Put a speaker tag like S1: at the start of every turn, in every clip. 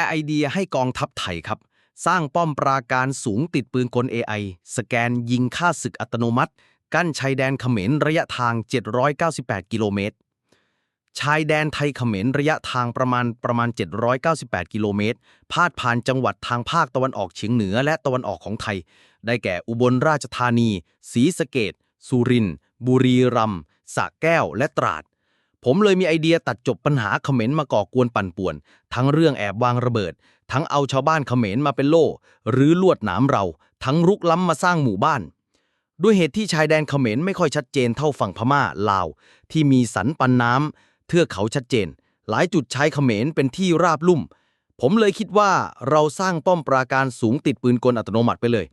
S1: ร์ไอเดียให้กองทัพไทยครับ สร้างป้อมปราการสูงติดปืนกล AI สแกนยิงฆ่าศึกอัตโนมัติ กั้นชายแดนเขมรระยะทาง 798 กิโลเมตร ชายแดนไทยเขมรระยะทางประมาณประมาณ 798 กิโลเมตร พาดผ่านจังหวัดทางภาคตะวันออกเฉียงเหนือและตะวันออกของไทย ได้แก่อุบลราชธานี ศรีสะเกดสุรินทร์บุรีรัมย์สระแก้วและตราด ผมเลยมีไอเดียตัดจบปัญหาเขมรมาก่อกวนปั่นป่วน ทั้งเรื่องแอบวางระเบิด ทั้งเอาชาวบ้านเขมรมาเป็นโล่ หรือลวดหนามเรา ทั้งรุกล้ำมาสร้างหมู่บ้าน ด้วยเหตุที่ชายแดนเขมรไม่ค่อยชัดเจนเท่าฝั่งพม่าลาว ที่มีสันปันน้ำเทือกเขาชัดเจน หลายจุดชายเขมรเป็นที่ราบลุ่ม ผมเลยคิดว่าเราสร้างป้อมปราการสูงติดปืนกลอัตโนมัติไปเลย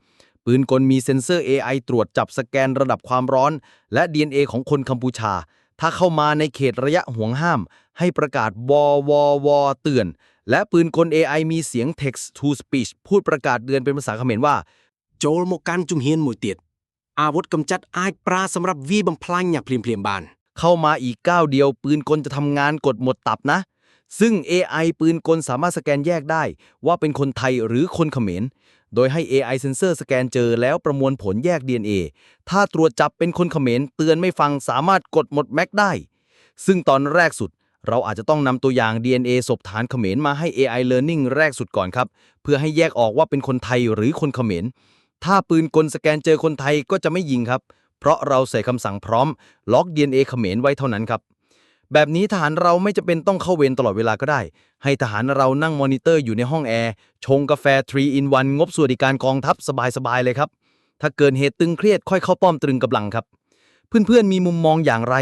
S1: ปืนกลมีเซ็นเซอร์ AI ตรวจจับสแกนระดับความร้อน และ DNA ของคนกัมพูชา ถ้าเข้ามาในเขตระยะห่วงห้าม ให้ประกาศวอวอวอเตือน และปืนกล AI มีเสียง text to speech พูดประกาศเดือนเป็นภาษาเขมรว่า
S2: โจลโมกันจุงเฮียนมวยเตียดอาวุธกำจัดอายปลาสำหรับวีบังพลังอย่างเพลียมเพลียมบาน
S1: เข้ามาอีกก้าวเดียว ปืนกลจะทำงานกดหมดตับนะ ซึ่ง AI ปืนกลสามารถสแกนแยกได้ ว่าเป็นคนไทยหรือคนเขมร โดยให้ AI เซนเซอร์สแกนเจอแล้วประมวลผลแยก DNA ถ้าตรวจจับเป็นคนเขมรเตือนไม่ฟังสามารถกดหมดแม็กได้ ซึ่งตอนแรกสุด เราอาจจะต้องนำตัวอย่าง DNA ศพฐานเขมรมาให้ AI Learning แรกสุดก่อนครับ เพื่อให้แยกออกว่าเป็นคนไทยหรือคนเขมร ถ้าปืนกลสแกนเจอคนไทยก็จะไม่ยิงครับ เพราะเราใส่คำสั่งพร้อมล็อก DNA เขมรไว้เท่านั้นครับ แบบนี้ทหารเราไม่จะเป็นต้องเข้าเวรตลอดเวลาก็ได้ ให้ทหารเรานั่งมอนิเตอร์อยู่ในห้องแอร์ ชงกาแฟ3 in 1 งบสวัสดิการกองทัพสบายๆเลยครับ ถ้าเกินเหตุตึงเครียดค่อยเข้าป้อมตรึงกำลังครับ เพื่อนๆมีมุมมองอย่างไร